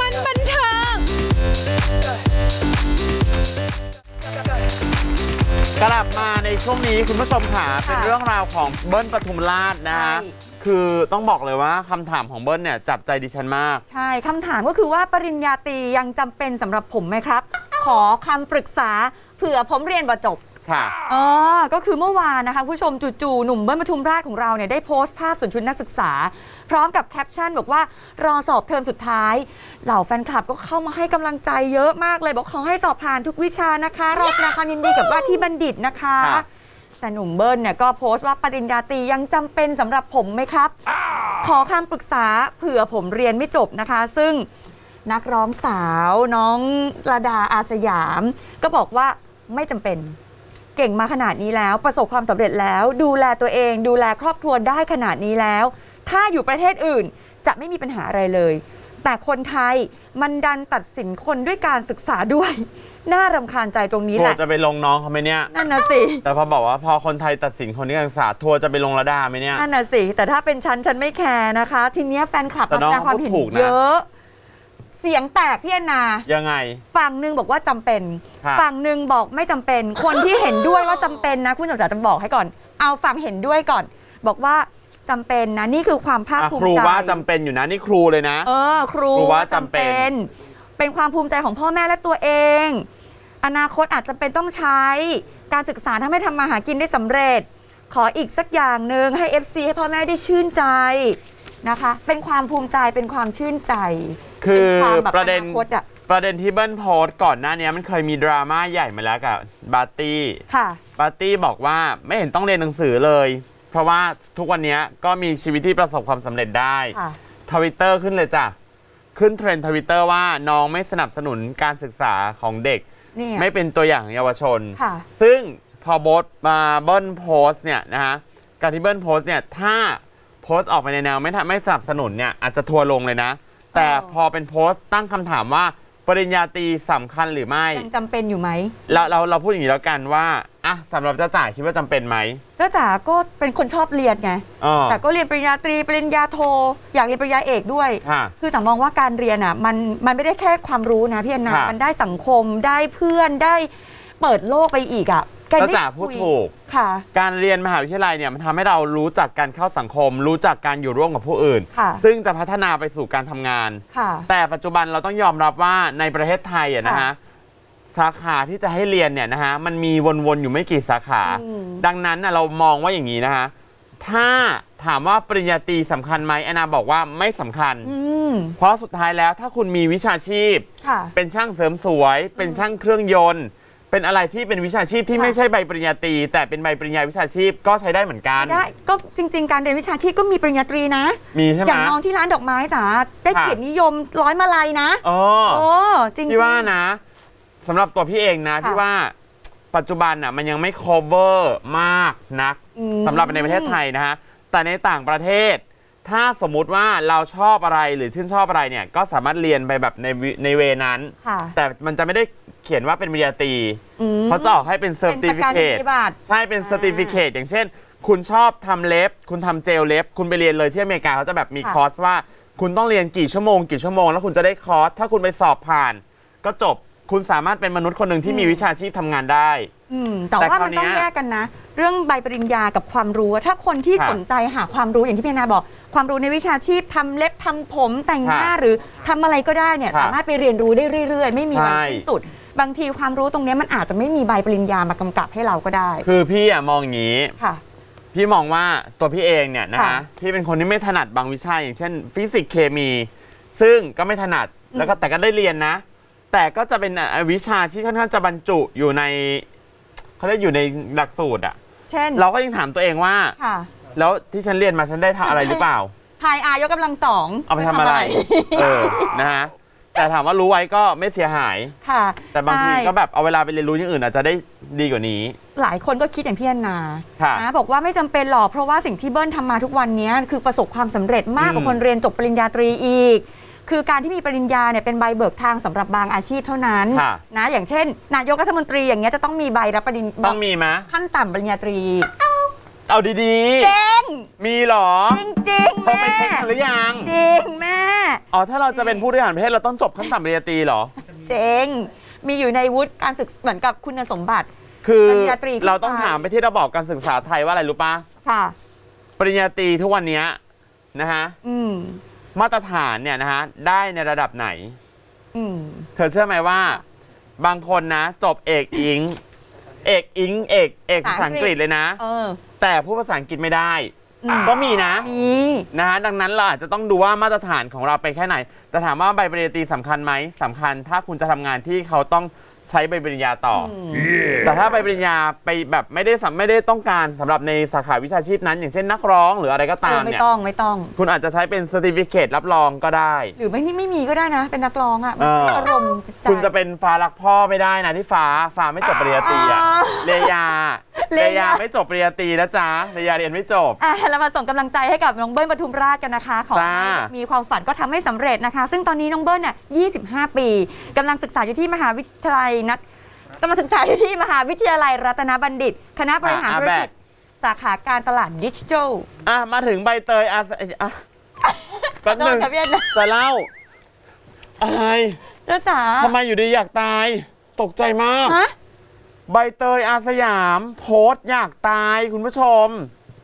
มันบันเทิง กลับมาในช่วงนี้คุณผู้ชมค่ะเป็นเรื่องราวของเบิ้ลปทุมราชนะฮะใช่ คือต้องบอกเลยว่าคำถามของเบิ้ลเนี่ยจับใจดิฉันมาก ใช่คำถามก็คือว่าปริญญาตรียังจำเป็นสำหรับผมไหมครับ ขอคำปรึกษาเผื่อผมเรียนบ่จบ ค่ะอ๋อก็คือเมื่อวานนะคะคุณผู้ชมจู่ๆหนุ่มเบิ้ลปทุมราชของเราเนี่ยได้โพสต์ภาพสวนชุดนักศึกษา พร้อมกับแคปชั่นบอกว่ารอสอบเทอมสุดท้าย เหล่าแฟนคลับก็เข้ามาให้กำลังใจเยอะมากเลย บอกขอให้สอบผ่านทุกวิชานะคะ รอแสดงความยินดีกับว่าที่บัณฑิตนะคะครับแต่หนุ่มเบิ้ลเนี่ยก็โพสต์ว่าปริญญาตรียังจำเป็นสำหรับผมไหมครับ ขอคำปรึกษาเผื่อผมเรียนไม่จบนะคะ ซึ่งนักร้องสาวน้องระดาอาสยาม ก็บอกว่าไม่จำเป็น เก่งมาขนาดนี้แล้ว ประสบความสำเร็จแล้ว ดูแลตัวเอง ดูแลครอบครัวได้ขนาดนี้แล้ว ถ้าอยู่ประเทศอื่นจะไม่มีปัญหาอะไรเลย แต่คนไทยมันดันตัดสินคนด้วยการศึกษาด้วย น่ารำคาญใจตรงนี้ทัแหวละ ร์จะไปลงน้องเขาไหมเนี่ย นั่นนะสิ แต่พอบอกว่าพอคนไทยตัดสินคนที่การศึกษาทัวร์จะไปลงระดาไหมเนี่ย นั่นน่ะสิ แต่ถ้าเป็นฉัน ฉันไม่แคร์นะคะ ทีเนี้ยแฟนคลับแต่มาน้แสองดงความเห็นเขาพูดถูกนะ เยอะ เสียงแตกพี่แอนนา ยังไง ฝั่งหนึ่งบอกว่าจำเป็น ครับ ฝั่งหนึ่งบอกไม่จำเป็น คนที่เห็นด้วยว่าจำเป็นนะคุณสมศักดิ์จะบอกให้ก่อน เอาฝั่งเห็นด้วยก่อน บอกว่าจำเป็นนะนี่คือความภาคอะภูมิครูใจว่าจำเป็นอยู่นะนี่ครูเลยนะ เออครูครูว่าว่าจำจำเป็เป็นนเป็นความภูมิใจของพ่อแม่และตัวเอง อนาคตอาจจะเป็นต้องใช้ การศึกษาทำให้ทำมาหากินได้สำเร็จ ขออีกสักอย่างหนึ่งให้ FC ให้พ่อแม่ได้ชื่นใจนะคะ เป็นความภูมิใจเป็นความชื่นใจ คือเป็นความแบบประเด็นอนาคตอะประเด็นที่เบิ้ลโพสต์ก่อนหน้านี้มันเคยมีดราม่าใหญ่มาแล้วกับบาร์ตี้ค่ะปาร์ตี้บอกว่าไม่เห็นต้องเรียนหนังสือเลย เพราะว่าทุกวันนี้ก็มีชีวิตที่ประสบความสำเร็จได้ ค่ะ ทวิตเตอร์ขึ้นเลยจ้ะ ขึ้นเทรนด์ทวิตเตอร์ว่าน้องไม่สนับสนุนการศึกษาของเด็ก นี่ ไม่เป็นตัวอย่างเยาวชน ค่ะ ซึ่งพอโบสมาเบิ้ลโพสต์เนี่ยนะฮะ การที่เบิ้ลโพสต์เนี่ย ถ้าโพสต์ออกไปในแนวไม่ทำไม่สนับสนุนเนี่ยอาจจะทัวร์ลงเลยนะ แต่อ๋อพอเป็นโพสต์ตั้งคำถามว่าปริญญาตรีสำคัญหรือไม่ ยังจำเป็นอยู่ไหม เราเราเราพูดอย่างนี้แล้วกันว่าอะสำหรับเจ้าจ่ายคิดว่าจำเป็นไหมเจ้าจ๋าก็เป็นคนชอบเรียนไง อ๋อแต่ก็เรียนปริญญาตรีปริญญาโท อยากเรียนปริญญาเอกด้วย ค่ะ คือจ๋ามองว่าการเรียนอะมันมันไม่ได้แค่ความรู้นะพี่แอนนาค่ะ มันได้สังคมได้เพื่อนได้ เปิดโลกไปอีกอะการเจ้าได้จ๋าพูดคุยถูก ค่ะ การเรียนมหาวิทยาลัยเนี่ยมันทำให้เรารู้จักการเข้าสังคม รู้จักการอยู่ร่วมกับผู้อื่น ค่ะ ซึ่งจะพัฒนาไปสู่การทำงาน ค่ะ แต่ปัจจุบันเราต้องยอมรับว่าในประเทศไทยอะนะค่ะฮะสาขาที่จะให้เรียนเนี่ยนะฮะมันมีวนๆอยู่ไม่กี่สาขา อืม ดังนั้นน่ะเรามองว่าอย่างนี้นะฮะถ้าถามว่าปริญญาตรีสำคัญไหมแอนนาบอกว่าไม่สำคัญ อืมเพราะสุดท้ายแล้วถ้าคุณมีวิชาชีพ ค่ะ เป็นช่างเสริมสวย เป็นช่างเครื่องยนต์ เป็นอะไรที่เป็นวิชาชีพที่ค่ะไม่ใช่ใบปริญญาตรีแต่เป็นใบปริญญาวิชาชีพก็ใช้ได้เหมือนกัน ได้ก็จริง ๆ การเรียนวิชาชีพก็มีปริญญาตรีนะ มีใช่ไหอมย่างน้องที่ร้านดอกไม้จ๋าได้ค่ะเกียรตินิยมร้อยมาลัยนะอ๋อโอ้จริงๆพี่ว่านะสำหรับตัวพี่เองนะค่ะพี่ว่าปัจจุบันน่ะมันยังไม่ cover มากนักอืมสำหรับในประเทศไทยนะฮะแต่ในต่างประเทศ ถ้าสมมุติว่าเราชอบอะไรหรือชื่นชอบอะไรเนี่ย ก็สามารถเรียนไปแบบในวิในเวนั้น ค่ะ แต่มันจะไม่ได้เขียนว่าเป็นปริญญาตรีอืม เขาจะออกให้เป็นเป็นประกาศนี certificate ยบัตร ใช่เป็นอ่า certificate อย่างเช่น คุณชอบทำเล็บ คุณทำเจลเล็บ คุณไปเรียนเลยที่อเมริกาเขาจะแบบมีค่ะคอร์สว่า คุณต้องเรียนกี่ชั่วโมงกี่ชั่วโมงแล้วคุณจะได้คอร์สถ้าคุณไปสอบผ่าน ก็จบ คุณสามารถเป็นมนุษย์คนหนึ่งที่มีวิชาชีพทำงานได้ อืมแต่แต่ว่าคราวมันต้องเนี้ยแยกกันนะ เรื่องใบปริญญากับความรู้อะถ้าคนที่ค่ะสนใจหาความรู้อย่างที่พี่นาบอก ความรู้ในวิชาชีพทำเล็บทำผมแต่งหน้าค่ะหรือทำอะไรก็ได้เนี่ยค่ะสามารถไปเรียนรู้ได้เรื่อย ๆ ไม่มีวันใช่ สิ้นสุด บางทีความรู้ตรงเนี้ยมันอาจจะไม่มีใบปริญญามากำกับให้เราก็ได้คือพี่อะมองอย่างนี้ ค่ะ พี่มองว่าตัวพี่เองเนี่ยนะค่ะฮะพี่เป็นคนที่ไม่ถนัดบางวิชาอย่างเช่น ฟิสิกส์เคมี ซึ่งก็ไม่ถนัดแล้วก็แต่ก็ได้เรียนนะ แต่ก็จะเป็นอะวิชาที่ค่อนข้างจะบรรจุอยู่ในเขาเรียกอยู่ในหลักสูตรอะเช่น เราก็ยังถามตัวเองว่า ค่ะ แล้วที่ฉันเรียนมาฉันได้ทำอะไรหรือเปล่า พายอายกกำลังสองเอาไปทำอะไร เออ นะฮะ แต่ถามว่ารู้ไว้ก็ไม่เสียหาย ค่ะแต่บางทีใช่ ก็แบบเอาเวลาไปเรียนรู้อย่างอื่นอาจจะได้ดีกว่านี้ หลายคนก็คิดอย่างพี่แอนนาค่ะนะบอกว่าไม่จำเป็นหรอกเพราะว่าสิ่งที่เบิ้ลทำมาทุกวันนี้คือประสบความสำเร็จมากกว่าอืมคนเรียนจบปริญญาตรีอีก คือการที่มีปริญญาเนี่ยเป็นใบเบิกทางสำหรับบางอาชีพเท่านั้นค่ะ นะอย่างเช่น นายกรัฐมนตรีอย่างเงี้ยจะต้องมีใบรับปริญต้องมีไหมขั้นต่ำปริญญาตรีเอาดีจริงๆ มีเหรอจริงจริงๆเธอแม่ไปเช็คมาหรือยังจริงแม่ อ๋อถ้าเราจะเป็นผู้บริหารประเทศเราต้องจบขั้นต่ำปริญญาตรีเหรอจริงมีอยู่ในวุฒิการศึกเหมือนกับคุณสมบัติ คือปริญญาตรีขึ้นไป เราต้องถามไปที่ระบอบการศึกษาไทยว่าอะไรรู้ปะค่ะ ปริญญาตรีทุกวันเนี้ยนะฮะ อืม มาตรฐานเนี่ยนะฮะได้ในระดับไหน อืม เธอเชื่อไหมว่า บางคนนะ จบเอกอิง เอกอิง เอกเอกภาษาอังกฤษเลยนะ เออ แต่พูดภาษาอังกฤษไม่ได้ อืม ก็มีนะ มีนะฮะดังนั้นเราอาจจะต้องดูว่ามาตรฐานของเราไปแค่ไหน แต่ถามว่าใบปริญญาตรีสำคัญไหมสำคัญถ้าคุณจะทำงานที่เขาต้อง ใช้ใบปริญญาต่ออมแต่ถ้าใบปริญญาไปแบบไม่ได้สำไม่ได้ต้องการสำหรับในสาขาวิชาชีพนั้น อย่างเช่นนักร้องหรืออะไรก็เอตาอมไม่เนี่ย ต้องไม่ต้อง คุณอาจจะใช้เป็น c e r t i f i c a t e รับรองก็ได้ หรือไม่นี่ไม่มีก็ได้นะ เป็นนักร้องอะมันเออใช้อารมณ์จิตใจ คุณจะเป็นฟ้ารักพ่อไม่ได้นะที่ฟ้าฟ้าไม่จบปริญญาตรีอะอ๋อเลยาเลเลยายาไม่จบปริญญาตรีนะจ๊ะเลยาเรียนไม่จบ อะเรามาส่งกำลังใจให้กับน้องเบิ้ลปทุมราชกันนะคะ ขอจ้าให้มีความฝันก็ทำให้สำเร็จนะคะ ซึ่งตอนนี้น้องเบิ้ลเนี่ย25 ปีกำลังศึกษาอยู่ที่มหาวิทยาลัยนัดกำลังศึกษาอยู่ที่มหาวิทยาลัยรัตนบัณฑิต คณะบริหารธุรกิจสาขาการตลาดดิจิทัลอะ มาถึงใบเตยอาสอะขอแป๊บโทหษนึงค่ะพี่แอนนะ จะเล่า อะไรเจ้าจ๋าทำไมอยู่ดีอยากตาย ตกใจมาก ฮะใบเตยอาสยาม โพสต์อยากตายคุณผู้ชม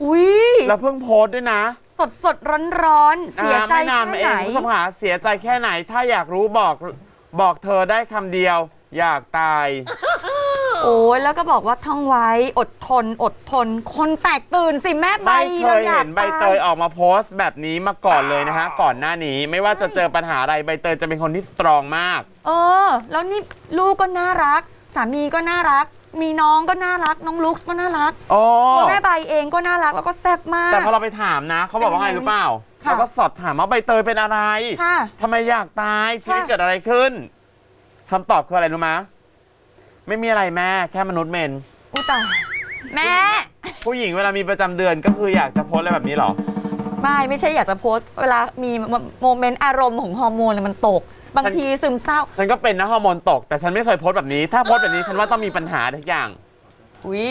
อุ้ยแล้วเพิ่งโพสต์ด้วยนะสดสดร้อนร้อนๆ เสียใจอ่าไม่นานแค่มาเอไหนงคุณผู้ชมค่ะเสียใจแค่ไหน ถ้าอยากรู้บอกบอกเธอได้คำเดียว อยากตาย โอ้ยแล้วก็บอกว่าท่องไว้อดทน อดทน คนแตกตื่นสิแม่ใบไม่เคเรายอยาเห็กนใบเตยออกมาโพสต์แบบนี้มาก่อนเลยนะฮะ ก่อนหน้านี้ไม่ว่าจะเจอปัญหาอะไรใบเตยจะเป็นคนที่สตรองมาก เออ แล้วนี่ลูกก็น่ารัก สามีก็น่ารัก มีน้องก็น่ารัก น้องลุกก็น่ารักโอ้ตัวแม่ใบเองก็น่ารักแล้วก็แซ่บมาก แต่พอเราไปถามนะ เขาบอกว่าไงรู้เปล่าค่ะเราก็สอบถามว่าใบเตยเป็นอะไรค่ะ ทำไมอยากตายชีวิตค่ะเกิดอะไรขึ้น คำตอบคืออะไรรู้ไหมไม่มีอะไรแม่แค่มนุษย์เมน อุยตายแม่ ผู้หญิงเวลามีประจำเดือนก็คืออยากจะโพสต์อะไรแบบนี้เหรอ ไม่ไม่ใช่อยากจะโพสต์เวลามีโมเมนต์อารมณ์ของฮอร์โมนมันตก บางทีซึมเศร้า ฉันก็เป็นนะฮอร์โมนตก แต่ฉันไม่เคยโพสต์แบบนี้ ถ้าโพสต์แบบนี้ฉันว่าต้องมีปัญหาทุกอย่าง อุ้ย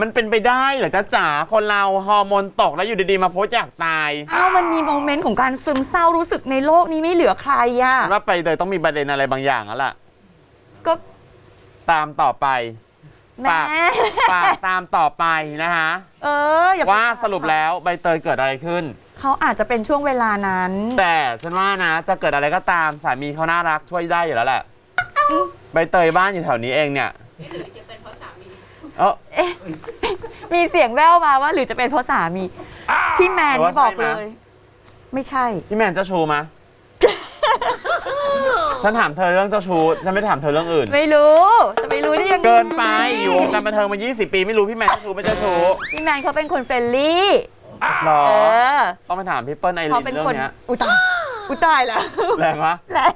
มันเป็นไปได้เหรอจ๊ะจ๋าคนเราฮอร์โมนตกแล้วอยู่ดีๆมาโพสต์อยากตายอ้าวมันมีโมเมนต์ของการซึมเศร้ารู้สึกในโลกนี้ไม่เหลือใครอะ ฉันว่าไปเลยต้องมีประเด็นอะไรบางอย่างแล้วล่ะก็ ตามต่อไปแม่ ฝากตามต่อไปนะฮะเอออย่าไปว่าสรุปแล้วใบเตยเกิดอะไรขึ้น เขาอาจจะเป็นช่วงเวลานั้น แต่ฉันว่านะจะเกิดอะไรก็ตามสามีเขาน่ารักช่วยได้อยู่แล้วแหละใบเตยบ้านอยู่แถวนี้เองเนี่ยเออ มีเสียงแว่วมาว่าหรือจะเป็นเพราะสามี พี่แมนแต่ว่านี่บอกใช่ไหมเลย ไม่ใช่ พี่แมนเจ้าชูมะ ฉันถามเธอเรื่องเจ้าชูฉันไม่ได้ถามเธอเรื่องอื่น ไม่รู้ จะไปรู้ได้ยังไงเกินไปอยู่วงการบันเทิงมา 20 ปีไม่รู้พี่แมนเจ้าชูไม่เจ้าชูพี่แมนเขาเป็นคนเฟรนลี่หรอเออต้องไปถามพี่เปิ้ลไอริเขานเป็นเรื่อคนงเนี้ยอุยตายอุยตายแล้วแรงวะและ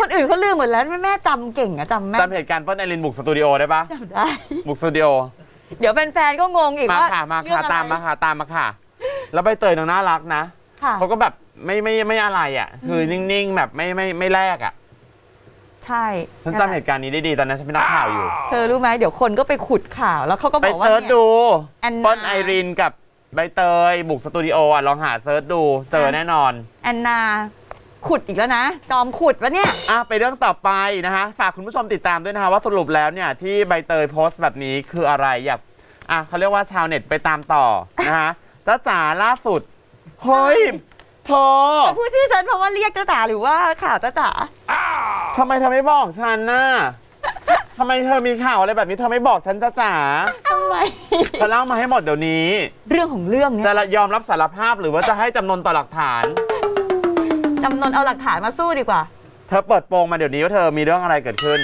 คนอื่นเขาลืมหมดแล้วแม่แม่จำเก่งอะจำแม่จำเหตุการณ์เปิ้ลไอรินบุกสตูดิโอได้ปะจำได้ บุกสตูดิโอเดี๋ยวแฟนๆก็งงอีกมาว่าค่ะมาเรื่อค่ะงอะไร ตามมาค่ะตามมาค่ะ แล้วใบเตยนางน่ารักนะค่ะ เขาก็แบบ ไม่ไม่ไม่อะไรอะ คือนิ่งๆ แบบไม่ไม่ไม่แลกอะ ใช่ฉันจำเหตุการณ์นี้ได้ดีตอนนั้นฉันเป็นนักข่าวอยู่ เธอรู้ไหมเดี๋ยวคนก็ไปขุดข่าวแล้วเขาก็ไปบอกว่าเซิร์ชเนี่ย ดูแอนนาเปิ้ลไอรินกับใบเตย บุกสตูดิโออะลองหาเซิร์ชดูเจอแน่นอน แอนนา ขุดอีกแล้วนะ จอมขุดวะเนี่ย อะไปเรื่องต่อไปนะฮะฝากคุณผู้ชมติดตามด้วยนะคะว่าสรุปแล้วเนี่ยที่ใบเตยโพสต์แบบนี้คืออะไรอยากอะเขาเรียกว่าชาวเน็ตไปตามต่อนะฮะจ้าจ๋าล่าสุดเฮ้ย เธอพูดชื่อฉันเพราะว่าเรียกจ้าจ๋าหรือว่าข่าวจ้าจ๋าทำไมเธอไม่บอกฉันน่ะทำไมเธอมีข่าวอะไรแบบนี้เธอไม่บอกฉันจ้าจ๋าทำไมเธอเล่ามาให้หมดเดี๋ยวนี้ เรื่องของเรื่องเนี่ยจะยอมรับสารภาพหรือว่าจะให้จำนนต่อหลักฐานจำนวนเอาหลักฐานมาสู้ดีกว่า เธอเปิดโปงมาเดี๋ยวนี้ว่าเธอมีเรื่องอะไรเกิดขึ้น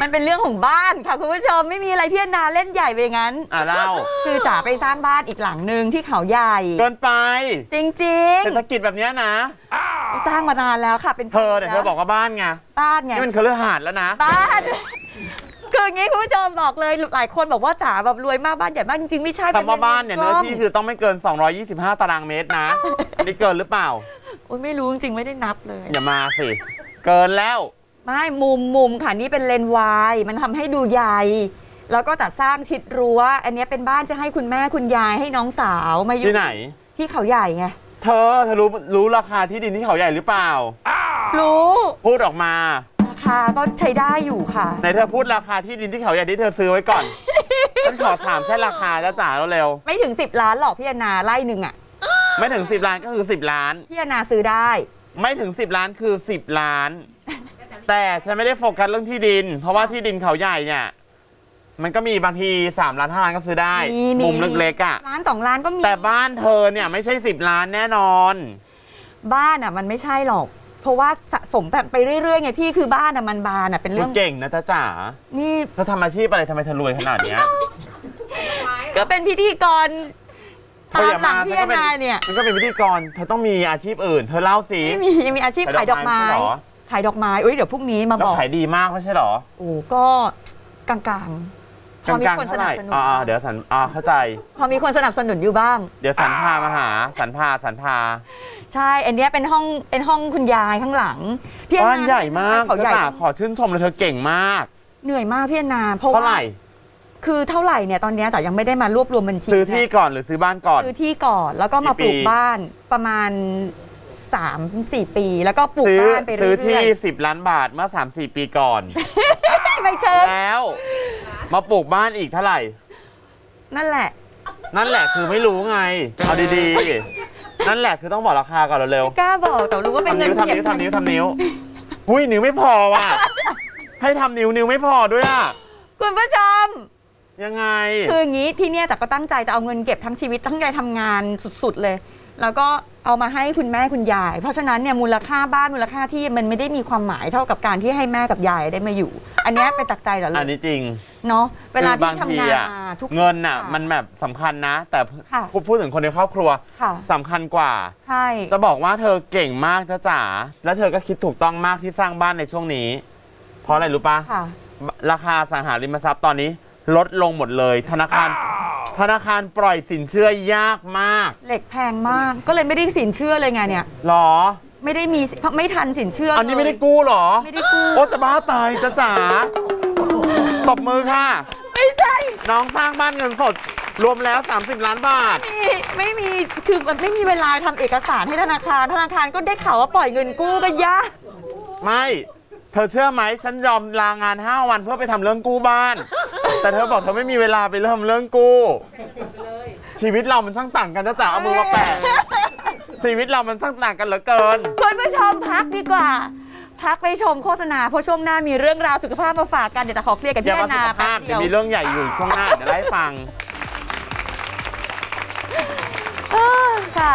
มันเป็นเรื่องของบ้านค่ะคุณผู้ชมไม่มีอะไรที่แอนนาเล่นใหญ่ไปงั้น อะเล่าคือจ๋าไปสร้างบ้านอีกหลังหนึ่งที่เขาใหญ่ เกินไป จริงเศรษฐกิจแบบเนี้ยนะ ๆสร้างมานานแล้วค่ะเป็นเธอเนี่ยเธอบอกว่าบ้านไง บ้านไง นี่มันคฤหาสน์แล้วนะ บ้าน คืออย่างงี้คุณผู้ชมบอกเลยหลายคนบอกว่าจ๋าแบบรวยมากบ้านใหญ่มากจริงๆไม่ใช่คำว่าบ้านเนี่ยป็เนื้อกล้งที่คือต้องไม่เกิน 225 ตารางเมตรนะ อันนี้เกินหรือเปล่า โอ๊ยไม่รู้จริงๆไม่ได้นับเลย อย่ามาสิ เกินแล้ว ไม่มุมมุมค่ะนี่เป็นเลนส์วายมันทำให้ดูใหญ่ แล้วก็จะสร้างชิดรั้ว อันเนี้ยเป็นบ้านจะให้คุณแม่คุณยายให้น้องสาวมาอยู่ที่ไหน ที่เขาใหญ่ไงเธอเธอรู้รู้ราคาที่ดินที่เขาใหญ่หรือเปล่า รู้พูดออกมาราคาก็ใช้ได้อยู่ค่ะ ไหนเธอพูดราคาที่ดินที่เขาใหญ่ที่เธอซื้อไว้ก่อน ฉันขอถามแค่ราคาจ้าจ๋าเร็วไม่ถึง 10 ล้านหรอกพี่แอนนาไล่หนึ่งอะๆไม่ถึง 10 ล้านก็คือ 10 ล้าน พี่แอนนาซื้อได้ ไม่ถึง 10 ล้านคือ 10 ล้าน แต่ฉันไม่ได้โฟกัสเรื่องที่ดิน เพราะว่าที่ดินเขาใหญ่เนี่ยมันก็มีบางที3ล้าน5ล้านก็ซื้อได้มีมีมุมเล็กๆอะล้านสองล้านก็มี แต่บ้านเธอเนี่ยไม่ใช่10ล้านแน่นอน บ้านอะ มันไม่ใช่หรอก เพราะว่าสะสมแบบไปเรื่อยๆไงพี่คือบ้านอะมันบานอะเป็นเธเรื่อองเก่งนะจ๊ะจ๋านี่เธอทำอาชีพอะไรทำไมเธอรวยขนาดเนี้ยก็เป็นพิธีกรเธอตามอย่าหลัมางพี่ฉัแอนก็เป็นนาเนี่ยฉันก็เป็นพิธีกรเธอต้องมีอาชีพอื่น เธอเล่าสิไม่มีมีอาชีพขายดอกไม้ขายดอกไม้ใช่เหรอ ขายดอกไม้อุ้ยเดี๋ยวพรุ่งนี้มาแล้วบอกขายดีมากไม่ใช่เหรอโอ้ก็กลางๆพอมีกลางคนๆสเท่าไหนับร่สนุนอ่าๆเดี๋ยวสันอ่าเข้าใจ พอมีคนสนับสนุนอยู่บ้าง เดี๋ยวสันพามาหา สันพาสันพา ใช่ อันเนี้ยเป็นห้องเป็นห้องคุณยายข้างหลังพี่แอนบ้านนาใหญ่มากเขาใหญ่จ้าจ๋าขอชื่นชมเลยเธอเก่งมากเหนื่อยมากพี่แอนนาเพราะเท่าว่าไหร่คือเท่าไหร่เนี่ยตอนเนี้ยแต่ยังไม่ได้มารวบรวมบัญชีซื้อที่เนี่ยก่อนหรือซื้อบ้านก่อน ซื้อที่ก่อนแล้วก็มาปลูกกี่ปี บ้านประมาณ 3 4 ปี แล้วก็ปลูกซื้อบ้านไปซื้อเรื่ที่อย10ล้านบาทเมื่อ3-4ปีก่อน ๆไม่เกินแล้ว มาปลูกบ้านอีกเท่าไหร่ นั่นแหละ นั่นแหละคือไม่รู้ไง เอาดีๆ นั่นแหละคือต้องบอกราคาก่อนเร็วกล้าบอกแต่รู้ว่าๆเป็นทำเงินนิ้วทำนิ้วทำนิ้วทำนิ้วหุ้ยนิ้วไม่พอว่ะ ให้ทำนิ้วนิ้วไม่พอด้วยอะ คุณผู้ชม ยังไง คืออย่างนี้ที่เนี่ยจากก็ตั้งใจจะเอาเงินเก็บทั้งชีวิตทั้งใจทำงานสุด ๆ เลย แล้วก็เอามาให้คุณแม่คุณยาย เพราะฉะนั้นเนี่ยมูลค่าบ้านมูลค่าที่มันไม่ได้มีความหมายเท่ากับการที่ให้แม่กับยายได้มาอยู่ อันเนี้ยเป็นตักใจเหรออันนี้จริง เนาะเวลาคือบาที่งทำทีงานอะมาทุกเงินอะสิ่งมันแบบสำคัญนะ แต่ค่ะพูดพูดถึงคนในครอบครัวค่ะ สำคัญกว่า ใช่ จะบอกว่าเธอเก่งมากจ้าจ๋าและเธอก็คิดถูกต้องมากที่สร้างบ้านในช่วงนี้ เพราะอะไรรู้ปะค่ะ ราคาอสังหาริมทรัพย์ตอนนี้ ลดลงหมดเลย ธนาคาร ธนาคารปล่อยสินเชื่อยากมากเหล็กแพงมาก ก็เลยไม่ได้สินเชื่อเลยไงเนี่ย หรอ ไม่ได้มีไม่ทันสินเชื่ออันนี้ไม่ได้เลยกู้หรอ ไม่ได้กู้โอ้จะบ้าตายจ้าจ๋าตบมือค่ะ ไม่ใช่ น้องสร้างบ้านเงินสด รวมแล้ว 30 ล้านบาทมีไม่มีคือมันไม่มีเวลาทำเอกสารให้ธนาคาร ธนาคารก็ได้ข่าวว่าปล่อยเงินกู้กันยากไม่ เธอเชื่อไหมฉันยอมลางาน 5 วันเพื่อไปทำเรื่องกู้บ้าน แต่เธอบอกเธอไม่มีเวลาไปเริ่มเรื่องกู้ชีวิตเรามันช่างต่างกันจ้าจ๋าเอามือมาแปะชีวิตเรามันช่างต่างกันเหลือเกิน คุณผู้ชมพักดีกว่า พักไปชมโฆษณาเพราะช่วงหน้ามีเรื่องราวสุขภาพมาฝากกันเดี๋ยวจะขอเคลียร์กับอย่าพี่มาแอนสุนาขแป๊ภาบพเดีเดี๋ยยววมีเรื่องใหญ่อยู่ช่วงหน้าเดี๋ยวไล่าให้ฟัง เออค่ะ